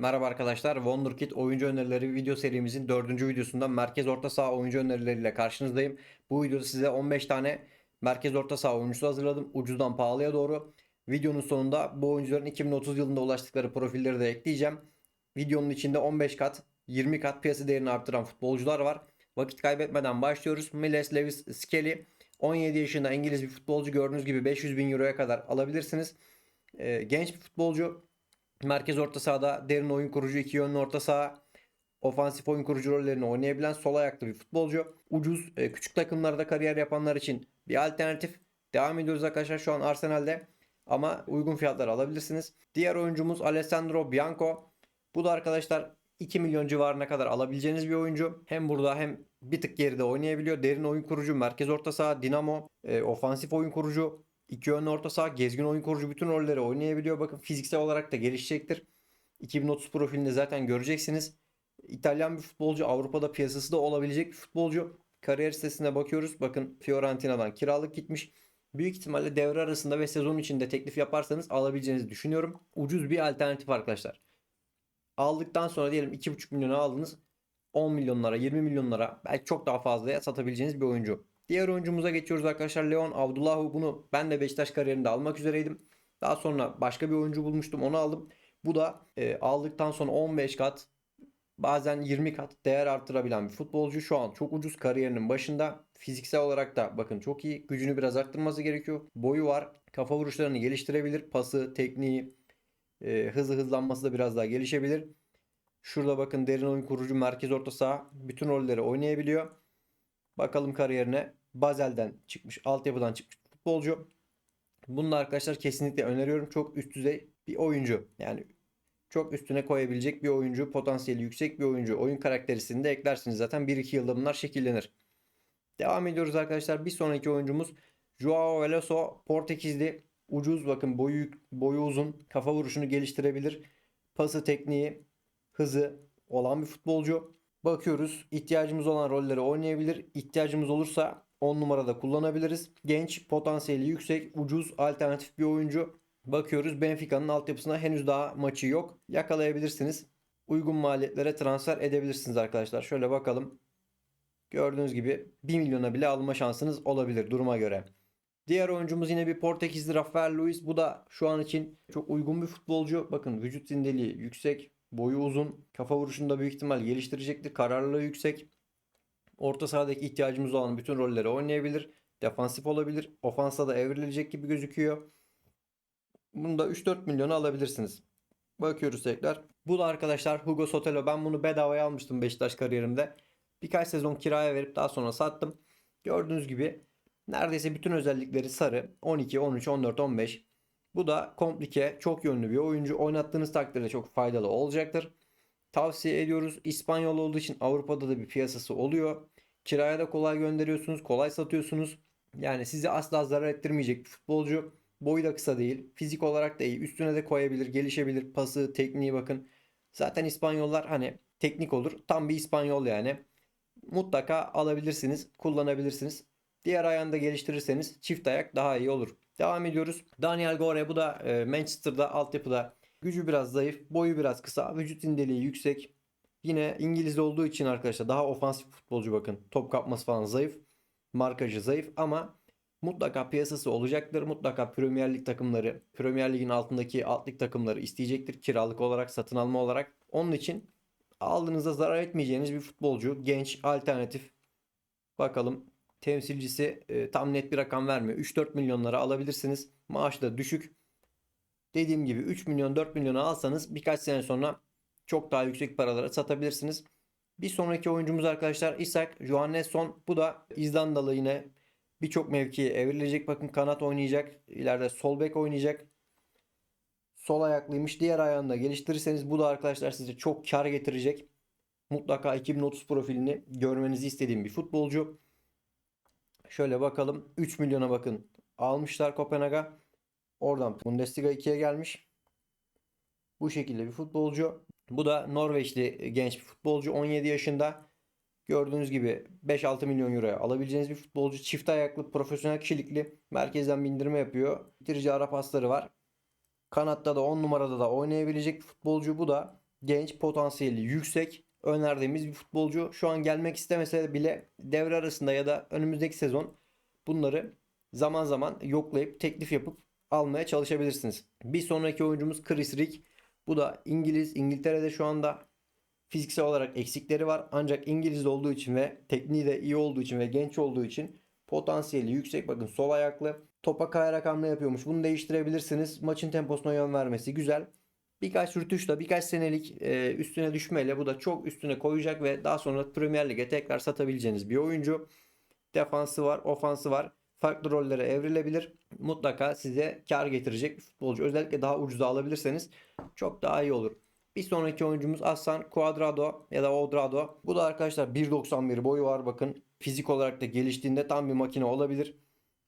Merhaba arkadaşlar. Wonderkid oyuncu önerileri video serimizin 4. videosunda merkez orta saha oyuncu önerileriyle karşınızdayım. Bu videoda size 15 tane merkez orta saha oyuncusu hazırladım. Ucuzdan pahalıya doğru. Videonun sonunda bu oyuncuların 2030 yılında ulaştıkları profilleri de ekleyeceğim. Videonun içinde 15 kat, 20 kat piyasa değerini arttıran futbolcular var. Vakit kaybetmeden başlıyoruz. Miles Lewis Skelly 17 yaşında İngiliz bir futbolcu gördüğünüz gibi 500 bin euroya kadar alabilirsiniz. Ee, genç bir futbolcu. Merkez orta sahada derin oyun kurucu, iki yönlü orta saha, ofansif oyun kurucu rollerini oynayabilen sol ayaklı bir futbolcu. Ucuz, e, küçük takımlarda kariyer yapanlar için bir alternatif. Devam ediyoruz arkadaşlar şu an Arsenal'de ama uygun fiyatlar alabilirsiniz. Diğer oyuncumuz Alessandro Bianco. Bu da arkadaşlar 2 milyon civarına kadar alabileceğiniz bir oyuncu. Hem burada hem bir tık geride oynayabiliyor. Derin oyun kurucu, merkez orta saha, dinamo, e, ofansif oyun kurucu, iki yönlü orta saha, gezgin oyun kurucu bütün rolleri oynayabiliyor. Bakın fiziksel olarak da gelişecektir. 2030 profilinde zaten göreceksiniz. İtalyan bir futbolcu, Avrupa'da piyasası da olabilecek bir futbolcu. Kariyer sitesine bakıyoruz. Bakın Fiorentina'dan kiralık gitmiş. Büyük ihtimalle devre arasında ve sezon içinde teklif yaparsanız alabileceğinizi düşünüyorum. Ucuz bir alternatif arkadaşlar. Aldıktan sonra diyelim 2,5 milyona aldınız. 10 milyonlara, 20 milyonlara belki çok daha fazlaya satabileceğiniz bir oyuncu. Diğer oyuncumuza geçiyoruz arkadaşlar. Leon Abdullahu bunu ben de Beşiktaş kariyerinde almak üzereydim. Daha sonra başka bir oyuncu bulmuştum onu aldım. Bu da e, aldıktan sonra 15 kat bazen 20 kat değer arttırabilen bir futbolcu. Şu an çok ucuz kariyerinin başında. Fiziksel olarak da bakın çok iyi. Gücünü biraz arttırması gerekiyor. Boyu var. Kafa vuruşlarını geliştirebilir. Pası, tekniği, e, hızı hızlanması da biraz daha gelişebilir. Şurada bakın derin oyun kurucu merkez orta saha bütün rolleri oynayabiliyor. Bakalım kariyerine. Bazel'den çıkmış, altyapıdan çıkmış futbolcu. Bunu da arkadaşlar kesinlikle öneriyorum. Çok üst düzey bir oyuncu. Yani çok üstüne koyabilecek bir oyuncu. Potansiyeli yüksek bir oyuncu. Oyun karakterisini de eklersiniz zaten. 1-2 yılda bunlar şekillenir. Devam ediyoruz arkadaşlar. Bir sonraki oyuncumuz Joao Veloso. Portekizli. Ucuz bakın boyu, boyu uzun. Kafa vuruşunu geliştirebilir. Pası tekniği, hızı olan bir futbolcu. Bakıyoruz. İhtiyacımız olan rolleri oynayabilir. İhtiyacımız olursa 10 numarada kullanabiliriz. Genç, potansiyeli yüksek, ucuz, alternatif bir oyuncu. Bakıyoruz Benfica'nın altyapısına henüz daha maçı yok. Yakalayabilirsiniz. Uygun maliyetlere transfer edebilirsiniz arkadaşlar. Şöyle bakalım. Gördüğünüz gibi 1 milyona bile alma şansınız olabilir duruma göre. Diğer oyuncumuz yine bir Portekizli Rafael Luiz. Bu da şu an için çok uygun bir futbolcu. Bakın vücut zindeliği yüksek, boyu uzun, kafa vuruşunda büyük ihtimal geliştirecektir. Kararlılığı yüksek. Orta sahadaki ihtiyacımız olan bütün rolleri oynayabilir. Defansif olabilir. Ofansa da evrilecek gibi gözüküyor. Bunu da 3-4 milyona alabilirsiniz. Bakıyoruz tekrar. Bu da arkadaşlar Hugo Sotelo. Ben bunu bedavaya almıştım Beşiktaş kariyerimde. Birkaç sezon kiraya verip daha sonra sattım. Gördüğünüz gibi neredeyse bütün özellikleri sarı. 12, 13, 14, 15. Bu da komplike, çok yönlü bir oyuncu. Oynattığınız takdirde çok faydalı olacaktır. Tavsiye ediyoruz. İspanyol olduğu için Avrupa'da da bir piyasası oluyor. Kiraya da kolay gönderiyorsunuz, kolay satıyorsunuz. Yani sizi asla zarar ettirmeyecek bir futbolcu. Boyu da kısa değil. Fizik olarak da iyi. Üstüne de koyabilir, gelişebilir. Pası, tekniği bakın. Zaten İspanyollar hani teknik olur. Tam bir İspanyol yani. Mutlaka alabilirsiniz, kullanabilirsiniz. Diğer ayağını da geliştirirseniz çift ayak daha iyi olur. Devam ediyoruz. Daniel Gore bu da e, Manchester'da altyapıda. Gücü biraz zayıf, boyu biraz kısa, vücut indeliği yüksek. Yine İngiliz olduğu için arkadaşlar daha ofansif futbolcu bakın. Top kapması falan zayıf. Markajı zayıf ama mutlaka piyasası olacaktır. Mutlaka Premier Lig takımları, Premier Lig'in altındaki alt lig takımları isteyecektir. Kiralık olarak, satın alma olarak. Onun için aldığınızda zarar etmeyeceğiniz bir futbolcu. Genç, alternatif. Bakalım temsilcisi e, tam net bir rakam vermiyor. 3-4 milyonlara alabilirsiniz. Maaşı da düşük. Dediğim gibi 3 milyon 4 milyona alsanız birkaç sene sonra çok daha yüksek paralara satabilirsiniz. Bir sonraki oyuncumuz arkadaşlar Isak Johannesson. Bu da İzlandalı yine birçok mevkiye evrilecek. Bakın kanat oynayacak. İleride sol bek oynayacak. Sol ayaklıymış. Diğer ayağını da geliştirirseniz bu da arkadaşlar size çok kar getirecek. Mutlaka 2030 profilini görmenizi istediğim bir futbolcu. Şöyle bakalım. 3 milyona bakın. Almışlar Kopenhag'a. Oradan Bundesliga 2'ye gelmiş. Bu şekilde bir futbolcu. Bu da Norveçli genç bir futbolcu. 17 yaşında. Gördüğünüz gibi 5-6 milyon euroya alabileceğiniz bir futbolcu. Çift ayaklı, profesyonel kişilikli. Merkezden bindirme yapıyor. Bitirici ara pasları var. Kanatta da 10 numarada da oynayabilecek bir futbolcu. Bu da genç, potansiyeli yüksek önerdiğimiz bir futbolcu. Şu an gelmek istemese bile devre arasında ya da önümüzdeki sezon bunları zaman zaman yoklayıp teklif yapıp almaya çalışabilirsiniz. Bir sonraki oyuncumuz Chris Rick. Bu da İngiliz. İngiltere'de şu anda fiziksel olarak eksikleri var. Ancak İngiliz olduğu için ve tekniği de iyi olduğu için ve genç olduğu için potansiyeli yüksek. Bakın sol ayaklı. Topa kayarak hamle yapıyormuş. Bunu değiştirebilirsiniz. Maçın temposuna yön vermesi güzel. Birkaç rütuşla, birkaç senelik e, üstüne düşmeyle bu da çok üstüne koyacak ve daha sonra Premier Lig'e tekrar satabileceğiniz bir oyuncu. Defansı var, ofansı var. Farklı rollere evrilebilir. Mutlaka size kar getirecek bir futbolcu. Özellikle daha ucuza alabilirseniz çok daha iyi olur. Bir sonraki oyuncumuz Aslan Cuadrado ya da Odrado. Bu da arkadaşlar 1.91 boyu var bakın. Fizik olarak da geliştiğinde tam bir makine olabilir.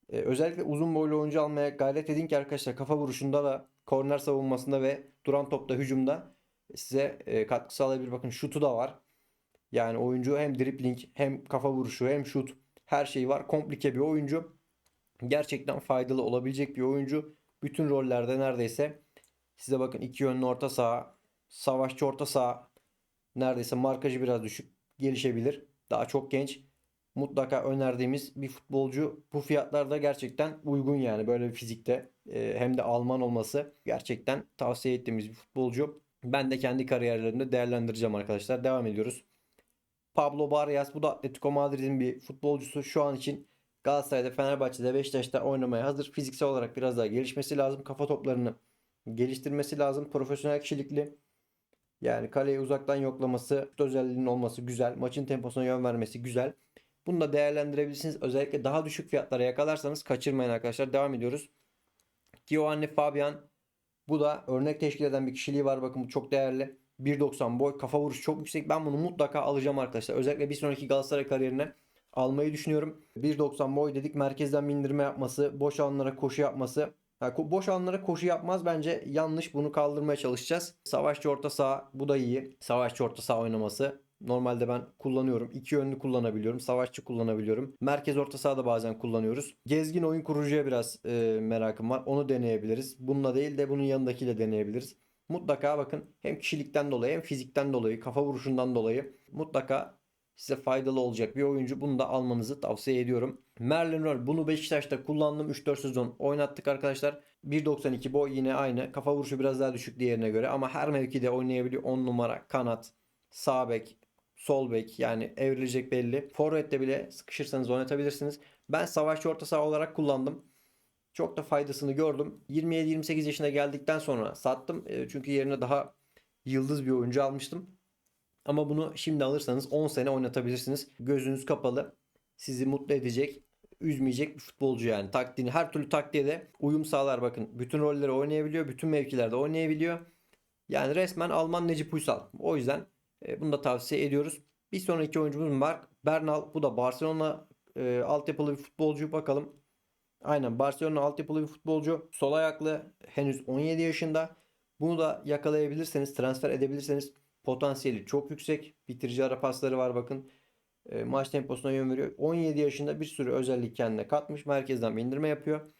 Ee, özellikle uzun boylu oyuncu almaya gayret edin ki arkadaşlar kafa vuruşunda da korner savunmasında ve duran topta hücumda size e, katkı sağlayabilir. Bakın şutu da var. Yani oyuncu hem dribbling hem kafa vuruşu hem şut her şeyi var. Komplike bir oyuncu. Gerçekten faydalı olabilecek bir oyuncu. Bütün rollerde neredeyse size bakın iki yönlü orta saha, savaşçı orta saha neredeyse markajı biraz düşük gelişebilir. Daha çok genç. Mutlaka önerdiğimiz bir futbolcu. Bu fiyatlarda gerçekten uygun yani böyle bir fizikte e, hem de Alman olması gerçekten tavsiye ettiğimiz bir futbolcu. Ben de kendi kariyerlerimde değerlendireceğim arkadaşlar. Devam ediyoruz. Pablo Barrias bu da Atletico Madrid'in bir futbolcusu. Şu an için Galatasaray'da, Fenerbahçe'de, Beşiktaş'ta oynamaya hazır. Fiziksel olarak biraz daha gelişmesi lazım. Kafa toplarını geliştirmesi lazım. Profesyonel kişilikli. Yani kaleyi uzaktan yoklaması, özelliğinin olması güzel. Maçın temposuna yön vermesi güzel. Bunu da değerlendirebilirsiniz. Özellikle daha düşük fiyatlara yakalarsanız kaçırmayın arkadaşlar. Devam ediyoruz. Giovanni Fabian. Bu da örnek teşkil eden bir kişiliği var. Bakın bu çok değerli. 1.90 boy. Kafa vuruşu çok yüksek. Ben bunu mutlaka alacağım arkadaşlar. Özellikle bir sonraki Galatasaray kariyerine almayı düşünüyorum. 1.90 boy dedik. Merkezden bindirme yapması. Boş alanlara koşu yapması. Yani boş alanlara koşu yapmaz bence yanlış. Bunu kaldırmaya çalışacağız. Savaşçı orta saha bu da iyi. Savaşçı orta saha oynaması. Normalde ben kullanıyorum. İki yönlü kullanabiliyorum. Savaşçı kullanabiliyorum. Merkez orta sahada bazen kullanıyoruz. Gezgin oyun kurucuya biraz e, merakım var. Onu deneyebiliriz. Bununla değil de bunun yanındakiyle deneyebiliriz. Mutlaka bakın hem kişilikten dolayı hem fizikten dolayı, kafa vuruşundan dolayı mutlaka size faydalı olacak bir oyuncu. Bunu da almanızı tavsiye ediyorum. Merlin Roll bunu Beşiktaş'ta kullandım. 3-4 sezon oynattık arkadaşlar. 1.92 boy yine aynı. Kafa vuruşu biraz daha düşük diğerine göre ama her mevkide oynayabiliyor. 10 numara, kanat, sağ bek, sol bek yani evrilecek belli. Forvet'te bile sıkışırsanız oynatabilirsiniz. Ben savaşçı orta saha olarak kullandım. Çok da faydasını gördüm. 27-28 yaşına geldikten sonra sattım. E, çünkü yerine daha yıldız bir oyuncu almıştım. Ama bunu şimdi alırsanız 10 sene oynatabilirsiniz. Gözünüz kapalı. Sizi mutlu edecek, üzmeyecek bir futbolcu yani. Taktiğini her türlü taktiğe de uyum sağlar bakın. Bütün rolleri oynayabiliyor, bütün mevkilerde oynayabiliyor. Yani resmen Alman Necip Uysal. O yüzden e, bunu da tavsiye ediyoruz. Bir sonraki oyuncumuz Mark Bernal. Bu da Barcelona e, altyapılı bir futbolcu. Bakalım. Aynen Barcelona altyapılı bir futbolcu. Sol ayaklı. Henüz 17 yaşında. Bunu da yakalayabilirseniz, transfer edebilirseniz potansiyeli çok yüksek. Bitirici ara pasları var bakın. E, maç temposuna yön veriyor. 17 yaşında bir sürü özellik kendine katmış. Merkezden indirme yapıyor.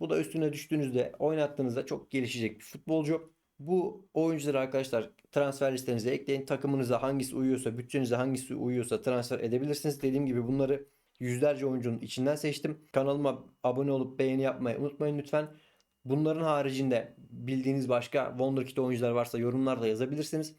Bu da üstüne düştüğünüzde oynattığınızda çok gelişecek bir futbolcu. Bu oyuncuları arkadaşlar transfer listenize ekleyin. Takımınıza hangisi uyuyorsa, bütçenize hangisi uyuyorsa transfer edebilirsiniz. Dediğim gibi bunları yüzlerce oyuncunun içinden seçtim. Kanalıma abone olup beğeni yapmayı unutmayın lütfen. Bunların haricinde bildiğiniz başka Wonderkid oyuncular varsa yorumlarda yazabilirsiniz.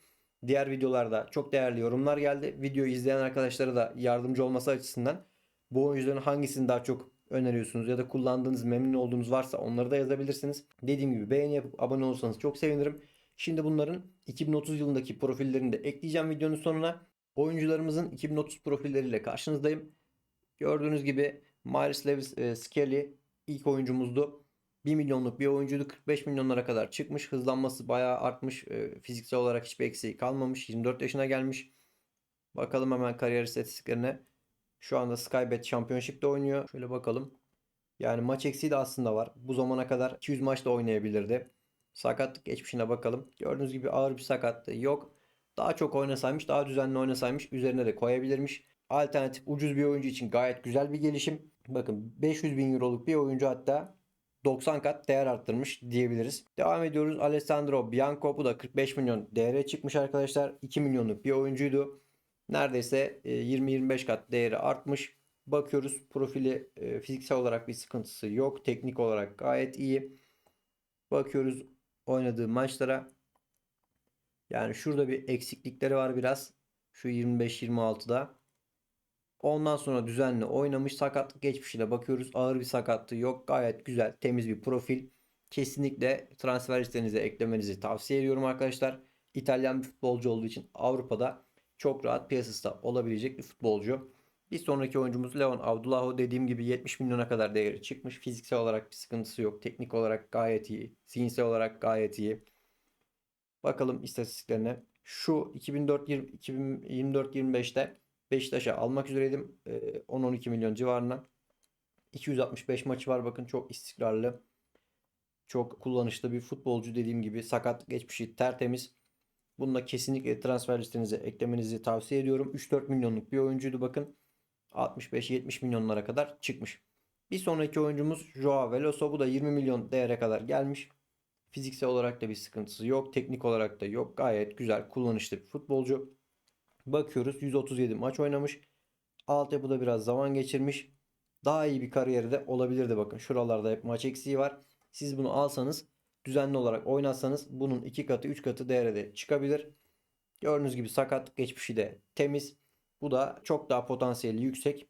Diğer videolarda çok değerli yorumlar geldi. Videoyu izleyen arkadaşlara da yardımcı olması açısından bu oyuncuların hangisini daha çok öneriyorsunuz ya da kullandığınız memnun olduğunuz varsa onları da yazabilirsiniz. Dediğim gibi beğeni yapıp abone olursanız çok sevinirim. Şimdi bunların 2030 yılındaki profillerini de ekleyeceğim videonun sonuna. Oyuncularımızın 2030 profilleriyle karşınızdayım. Gördüğünüz gibi Miles Lewis e, Skelly ilk oyuncumuzdu. 1 milyonluk bir oyuncuydu. 45 milyonlara kadar çıkmış. Hızlanması bayağı artmış. E, fiziksel olarak hiçbir eksiği kalmamış. 24 yaşına gelmiş. Bakalım hemen kariyer istatistiklerine. Şu anda Skybet Championship'te oynuyor. Şöyle bakalım. Yani maç eksiği de aslında var. Bu zamana kadar 200 maçta oynayabilirdi. Sakatlık geçmişine bakalım. Gördüğünüz gibi ağır bir sakatlığı yok. Daha çok oynasaymış, daha düzenli oynasaymış üzerine de koyabilirmiş. Alternatif ucuz bir oyuncu için gayet güzel bir gelişim. Bakın 500 bin euroluk bir oyuncu hatta 90 kat değer arttırmış diyebiliriz. Devam ediyoruz. Alessandro Bianco bu da 45 milyon değere çıkmış arkadaşlar. 2 milyonluk bir oyuncuydu. Neredeyse e, 20-25 kat değeri artmış. Bakıyoruz profili e, fiziksel olarak bir sıkıntısı yok. Teknik olarak gayet iyi. Bakıyoruz oynadığı maçlara. Yani şurada bir eksiklikleri var biraz. Şu 25-26'da. Ondan sonra düzenli oynamış. Sakatlık geçmişine bakıyoruz. Ağır bir sakatlığı yok. Gayet güzel, temiz bir profil. Kesinlikle transfer listenize eklemenizi tavsiye ediyorum arkadaşlar. İtalyan bir futbolcu olduğu için Avrupa'da çok rahat piyasasında olabilecek bir futbolcu. Bir sonraki oyuncumuz Leon Abdullaho dediğim gibi 70 milyona kadar değeri çıkmış. Fiziksel olarak bir sıkıntısı yok. Teknik olarak gayet iyi. Zihinsel olarak gayet iyi. Bakalım istatistiklerine. Şu 2024-25'te Beşiktaş'a almak üzereydim. Ee, 10-12 milyon civarına. 265 maçı var bakın çok istikrarlı. Çok kullanışlı bir futbolcu dediğim gibi sakat geçmişi tertemiz. Bunu da kesinlikle transfer listenize eklemenizi tavsiye ediyorum. 3-4 milyonluk bir oyuncuydu bakın. 65-70 milyonlara kadar çıkmış. Bir sonraki oyuncumuz Joao Veloso. Bu da 20 milyon değere kadar gelmiş. Fiziksel olarak da bir sıkıntısı yok. Teknik olarak da yok. Gayet güzel kullanışlı bir futbolcu. Bakıyoruz 137 maç oynamış. Altyapıda biraz zaman geçirmiş. Daha iyi bir kariyeri de olabilirdi bakın. Şuralarda hep maç eksiği var. Siz bunu alsanız düzenli olarak oynatsanız bunun 2 katı 3 katı değeri de çıkabilir. Gördüğünüz gibi sakat geçmişi de temiz. Bu da çok daha potansiyeli yüksek.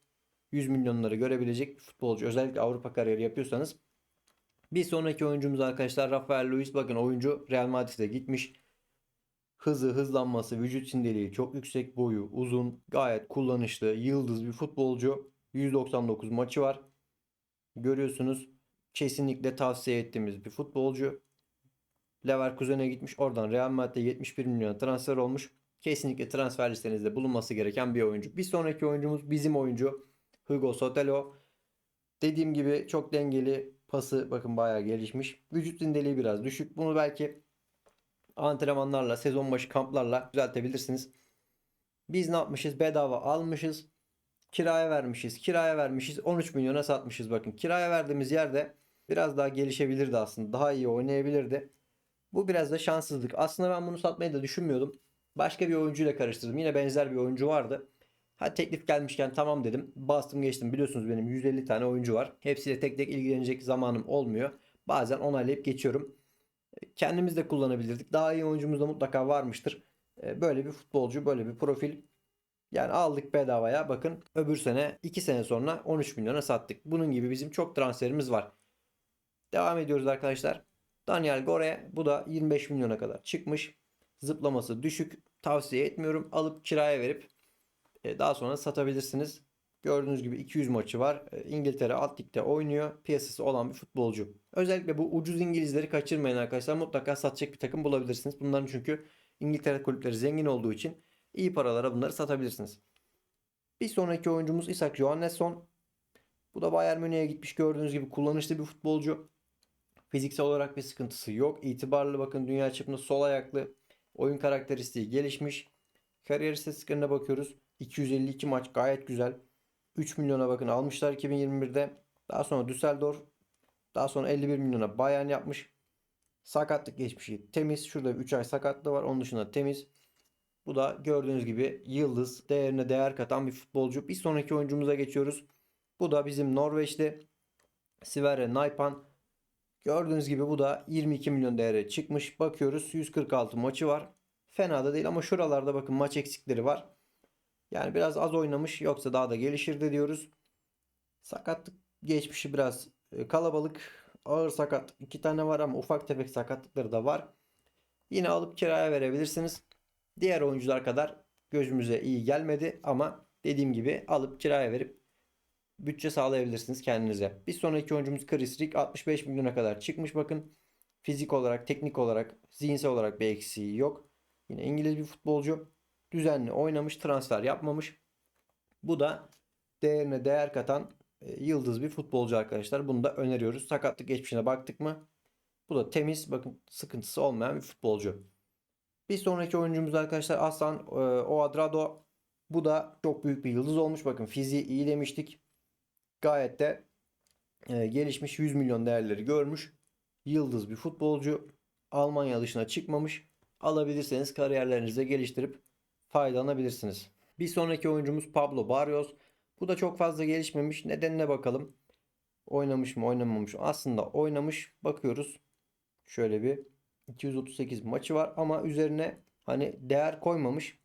100 milyonları görebilecek futbolcu. Özellikle Avrupa kariyeri yapıyorsanız. Bir sonraki oyuncumuz arkadaşlar Rafael Luis. Bakın oyuncu Real Madrid'e gitmiş. Hızı, hızlanması, vücut sindeliği çok yüksek, boyu uzun, gayet kullanışlı, yıldız bir futbolcu. 199 maçı var. Görüyorsunuz. Kesinlikle tavsiye ettiğimiz bir futbolcu. Leverkusen'e gitmiş. Oradan Real Madrid'e 71 milyon transfer olmuş. Kesinlikle transfer listenizde bulunması gereken bir oyuncu. Bir sonraki oyuncumuz bizim oyuncu Hugo Sotelo. Dediğim gibi çok dengeli. Pası bakın bayağı gelişmiş. Vücut zindeliği biraz düşük. Bunu belki antrenmanlarla, sezon başı kamplarla düzeltebilirsiniz. Biz ne yapmışız? Bedava almışız. Kiraya vermişiz. Kiraya vermişiz. 13 milyona satmışız bakın. Kiraya verdiğimiz yerde biraz daha gelişebilirdi aslında. Daha iyi oynayabilirdi. Bu biraz da şanssızlık. Aslında ben bunu satmayı da düşünmüyordum. Başka bir oyuncuyla karıştırdım. Yine benzer bir oyuncu vardı. Ha teklif gelmişken tamam dedim. Bastım geçtim. Biliyorsunuz benim 150 tane oyuncu var. Hepsiyle tek tek ilgilenecek zamanım olmuyor. Bazen onaylayıp geçiyorum. Kendimiz de kullanabilirdik. Daha iyi oyuncumuz da mutlaka varmıştır. E, böyle bir futbolcu, böyle bir profil. Yani aldık bedavaya. Bakın öbür sene 2 sene sonra 13 milyona sattık. Bunun gibi bizim çok transferimiz var. Devam ediyoruz arkadaşlar. Daniel Gore bu da 25 milyona kadar çıkmış. Zıplaması düşük. Tavsiye etmiyorum. Alıp kiraya verip e, daha sonra satabilirsiniz. Gördüğünüz gibi 200 maçı var. E, İngiltere alt ligde oynuyor. Piyasası olan bir futbolcu. Özellikle bu ucuz İngilizleri kaçırmayın arkadaşlar. Mutlaka satacak bir takım bulabilirsiniz. Bunların çünkü İngiltere kulüpleri zengin olduğu için iyi paralara bunları satabilirsiniz. Bir sonraki oyuncumuz Isak Johannesson. Bu da Bayern Münih'e gitmiş gördüğünüz gibi kullanışlı bir futbolcu. Fiziksel olarak bir sıkıntısı yok. İtibarlı bakın dünya çapında sol ayaklı. Oyun karakteristiği gelişmiş. Kariyer istatistiklerine bakıyoruz. 252 maç gayet güzel. 3 milyona bakın almışlar 2021'de. Daha sonra Düsseldorf. Daha sonra 51 milyona Bayern yapmış. Sakatlık geçmişi temiz. Şurada 3 ay sakatlığı var. Onun dışında temiz. Bu da gördüğünüz gibi yıldız değerine değer katan bir futbolcu. Bir sonraki oyuncumuza geçiyoruz. Bu da bizim Norveçli Sverre Naipan. Gördüğünüz gibi bu da 22 milyon değere çıkmış. Bakıyoruz 146 maçı var. Fena da değil ama şuralarda bakın maç eksikleri var. Yani biraz az oynamış yoksa daha da gelişirdi diyoruz. Sakatlık geçmişi biraz e, kalabalık. Ağır sakat iki tane var ama ufak tefek sakatlıkları da var. Yine alıp kiraya verebilirsiniz. Diğer oyuncular kadar gözümüze iyi gelmedi ama dediğim gibi alıp kiraya verip bütçe sağlayabilirsiniz kendinize. Bir sonraki oyuncumuz Chris Rick 65 milyona kadar çıkmış bakın. Fizik olarak, teknik olarak, zihinsel olarak bir eksiği yok. Yine İngiliz bir futbolcu. Düzenli oynamış, transfer yapmamış. Bu da değerine değer katan e, yıldız bir futbolcu arkadaşlar. Bunu da öneriyoruz. Sakatlık geçmişine baktık mı? Bu da temiz, bakın sıkıntısı olmayan bir futbolcu. Bir sonraki oyuncumuz arkadaşlar Aslan e, Oadrado. Bu da çok büyük bir yıldız olmuş. Bakın fiziği iyi demiştik. Gayet de e, gelişmiş 100 milyon değerleri görmüş. Yıldız bir futbolcu. Almanya dışına çıkmamış. Alabilirseniz kariyerlerinizi geliştirip faydalanabilirsiniz. Bir sonraki oyuncumuz Pablo Barrios. Bu da çok fazla gelişmemiş. Nedenine bakalım. Oynamış mı oynamamış mı? Aslında oynamış. Bakıyoruz. Şöyle bir 238 maçı var ama üzerine hani değer koymamış.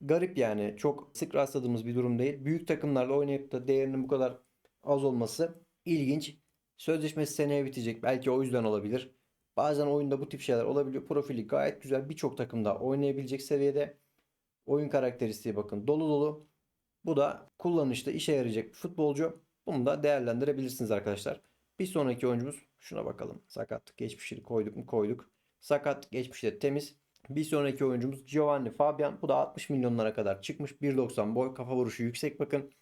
Garip yani. Çok sık rastladığımız bir durum değil. Büyük takımlarla oynayıp da değerinin bu kadar az olması ilginç. Sözleşmesi seneye bitecek. Belki o yüzden olabilir. Bazen oyunda bu tip şeyler olabiliyor. Profili gayet güzel. Birçok takımda oynayabilecek seviyede. Oyun karakteristiği bakın dolu dolu. Bu da kullanışta işe yarayacak bir futbolcu. Bunu da değerlendirebilirsiniz arkadaşlar. Bir sonraki oyuncumuz şuna bakalım. Sakatlık geçmişini koyduk mu koyduk. Sakatlık geçmişi de temiz. Bir sonraki oyuncumuz Giovanni Fabian. Bu da 60 milyonlara kadar çıkmış. 1.90 boy. Kafa vuruşu yüksek bakın.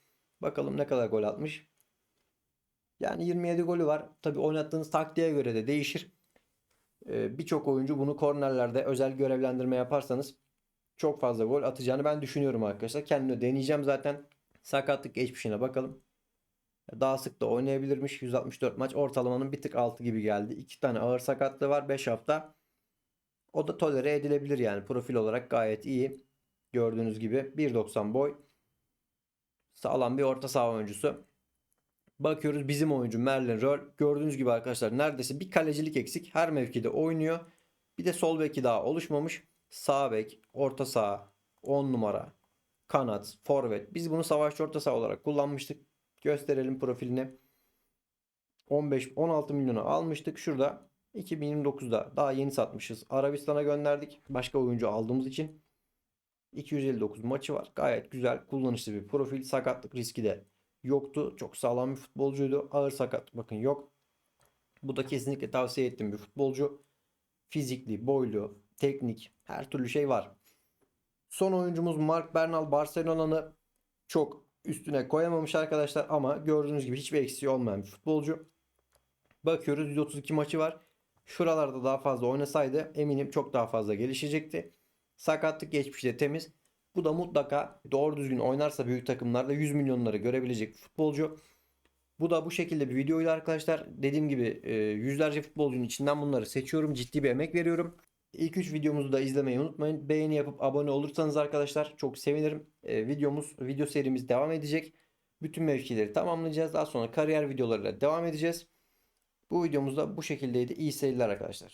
Bakalım ne kadar gol atmış. Yani 27 golü var. Tabi oynattığınız taktiğe göre de değişir. Ee, Birçok oyuncu bunu kornerlerde özel görevlendirme yaparsanız çok fazla gol atacağını ben düşünüyorum arkadaşlar. Kendimi deneyeceğim zaten. Sakatlık geçmişine bakalım. Daha sık da oynayabilirmiş. 164 maç ortalamanın bir tık altı gibi geldi. 2 tane ağır sakatlığı var 5 hafta. O da tolere edilebilir yani. Profil olarak gayet iyi. Gördüğünüz gibi 1.90 boy. Sağlam bir orta saha oyuncusu. Bakıyoruz bizim oyuncu Merlin Röhl. Gördüğünüz gibi arkadaşlar neredeyse bir kalecilik eksik. Her mevkide oynuyor. Bir de sol beki daha oluşmamış. Sağ bek, orta saha, 10 numara, kanat, forvet. Biz bunu savaşçı orta saha olarak kullanmıştık. Gösterelim profilini. 15-16 milyona almıştık. Şurada 2029'da daha yeni satmışız. Arabistan'a gönderdik. Başka oyuncu aldığımız için. 259 maçı var. Gayet güzel kullanışlı bir profil. Sakatlık riski de yoktu. Çok sağlam bir futbolcuydu. Ağır sakatlık bakın yok. Bu da kesinlikle tavsiye ettiğim bir futbolcu. Fizikli, boylu, teknik her türlü şey var. Son oyuncumuz Mark Bernal Barcelona'nı çok üstüne koyamamış arkadaşlar ama gördüğünüz gibi hiçbir eksiği olmayan bir futbolcu. Bakıyoruz 132 maçı var. Şuralarda daha fazla oynasaydı eminim çok daha fazla gelişecekti. Sakatlık geçmişi de temiz. Bu da mutlaka doğru düzgün oynarsa büyük takımlarda 100 milyonları görebilecek futbolcu. Bu da bu şekilde bir videoydu arkadaşlar. Dediğim gibi e, yüzlerce futbolcunun içinden bunları seçiyorum. Ciddi bir emek veriyorum. İlk 3 videomuzu da izlemeyi unutmayın. Beğeni yapıp abone olursanız arkadaşlar çok sevinirim. E, videomuz, video serimiz devam edecek. Bütün mevkileri tamamlayacağız. Daha sonra kariyer videolarıyla devam edeceğiz. Bu videomuz da bu şekildeydi. İyi seyirler arkadaşlar.